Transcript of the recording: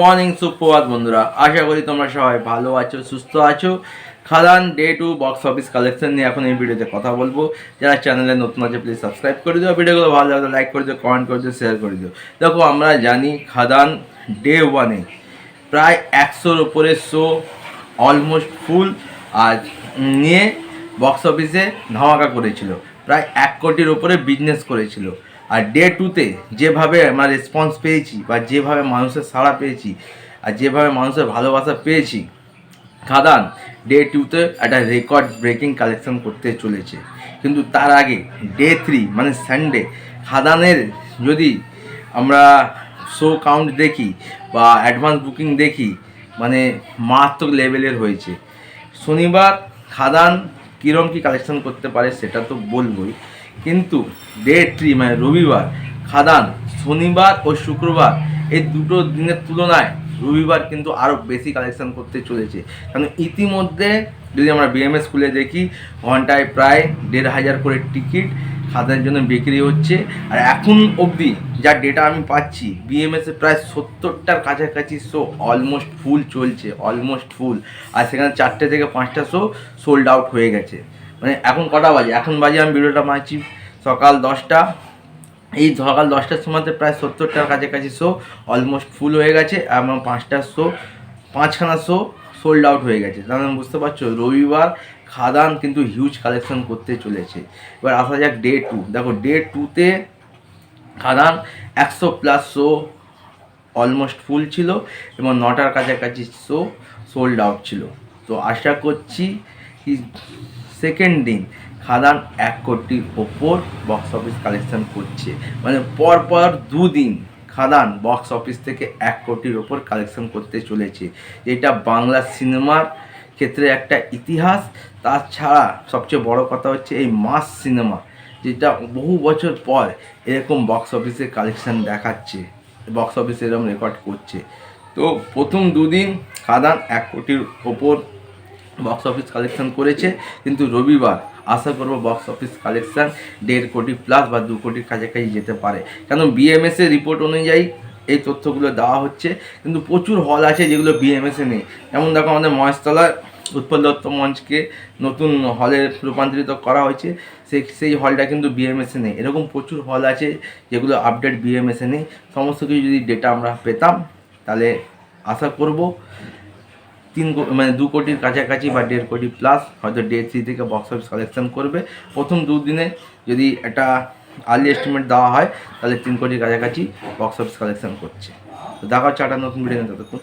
Morning সুপ্রভাত বন্ধুরা। আশা করি তোমরা সবাই ভালো আছো, সুস্থ আছো। Khadaan day two box office collection নিয়ে এখন এই ভিডিওতে কথা বলব। যারা চ্যানেলে নতুন আছে প্লিজ সাবস্ক্রাইব করে দিও। ভিডিওগুলো ভালো লাগলে লাইক করে দিও কমেন্ট করে দিও শেয়ার করে দিও। দেখো, আমরা জানি খাদান ডে ওয়ানে প্রায় একশোর উপরে শো অলমোস্ট ফুল আজ নিয়ে বক্স অফিসে ধামাকা করেছিল। প্রায় এক কোটির উপরে বিজনেস করেছিল। আর ডে টুতে যেভাবে আমরা রেসপন্স পেয়েছি বা যেভাবে মানুষের সাড়া পেয়েছি আর যেভাবে মানুষের ভালোবাসা পেয়েছি, খাদান ডে টুতে একটা রেকর্ড ব্রেকিং কালেকশন করতে চলেছে। কিন্তু তার আগে ডে থ্রি মানে সানডে খাদানের যদি আমরা শো কাউন্ট দেখি বা অ্যাডভান্স বুকিং দেখি মানে মারাত্মক লেভেলের হয়েছে। শনিবার খাদান কীরম কী কালেকশন করতে পারে সেটা তো বলবই। কিন্তু ডে থ্রি মানে রবিবার, খাদান, শনিবার ও শুক্রবার, এই দুটো দিনের তুলনায় রবিবার কিন্তু আরও বেশি কালেকশন করতে চলেছে। কারণ ইতিমধ্যে যদি আমরা বিএমএস স্কুলে দেখি, ঘন্টায় প্রায় দেড় হাজার করে টিকিট খাদানের জন্য বিক্রি হচ্ছে। আর এখন অবধি যা ডেটা আমি পাচ্ছি বিএমএস প্রায় সত্তরটার কাছাকাছি শো অলমোস্ট ফুল চলছে অলমোস্ট ফুল আর সেখানে চারটে থেকে পাঁচটা শো সোল্ড আউট হয়ে গেছে। মানে এখন কটা বাজে? এখন বাজে আমি ভিডিওটা মারছি সকাল দশটা। এই সকাল দশটার সময়তে প্রায় সত্তরটার কাছাকাছি শো অলমোস্ট ফুল হয়ে গেছে এবং পাঁচটার শো পাঁচখানা শো সোল্ড আউট হয়ে গেছে। তাহলে বুঝতে পারছ, রবিবার খাদান কিন্তু হিউজ কালেকশন করতে চলেছে। এবার আসা যাক ডে টু দেখো ডে টুতে খাদান একশো প্লাস শো অলমোস্ট ফুল ছিল, এবং নটার কাছাকাছি শো সোল্ড আউট ছিল। তো আশা করছি সেকেন্ড দিন খাদান এক কোটির ওপর বক্স অফিস কালেকশন করছে। মানে পর পর দুদিন খাদান বক্স অফিস থেকে এক কোটির ওপর কালেকশন করতে চলেছে। যেটা বাংলা সিনেমার ক্ষেত্রে একটা ইতিহাস। তাছাড়া সবচেয়ে বড় কথা হচ্ছে এই মাস সিনেমা যেটা বহু বছর পর এরকম বক্স অফিসে কালেকশন দেখাচ্ছে। বক্স অফিসে এরকম রেকর্ড করছে। তো প্রথম দুদিন খাদান এক কোটির ওপর বক্স অফিস কালেকশন করেছে। কিন্তু রবিবার আশা করব বক্স অফিস কালেকশন দেড় কোটি প্লাস বা দু কোটির কাছাকাছি যেতে পারে। কারণ বিএমএস এর রিপোর্ট অনুযায়ী এই তথ্যগুলো দেওয়া হচ্ছে। কিন্তু প্রচুর হল আছে যেগুলো বিএমএসে নেই। যেমন দেখো আমাদের মহেশতলায় উৎপল দত্ত মঞ্চকে নতুন হলে রূপান্তরিত করা হয়েছে। সেই সেই হলটা কিন্তু বিএমএসে নেই। এরকম প্রচুর হল আছে যেগুলো আপডেট বিএমএসে নেই। সমস্ত কিছু যদি ডেটা আমরা পেতাম, তাহলে আশা করব তিন মানে দু কোটির কাছাকাছি বা দেড় কোটি প্লাস হয়তো ডে থ্রি থেকে বক্স অফিস কালেকশন করবে। প্রথম দুদিনে যদি একটা আর্লি এস্টিমেট দেওয়া হয়, তাহলে তিন কোটির কাছাকাছি বক্স অফিস কালেকশন করছে। তো দেখা হচ্ছে একটা নতুন ভিডিও ততক্ষণ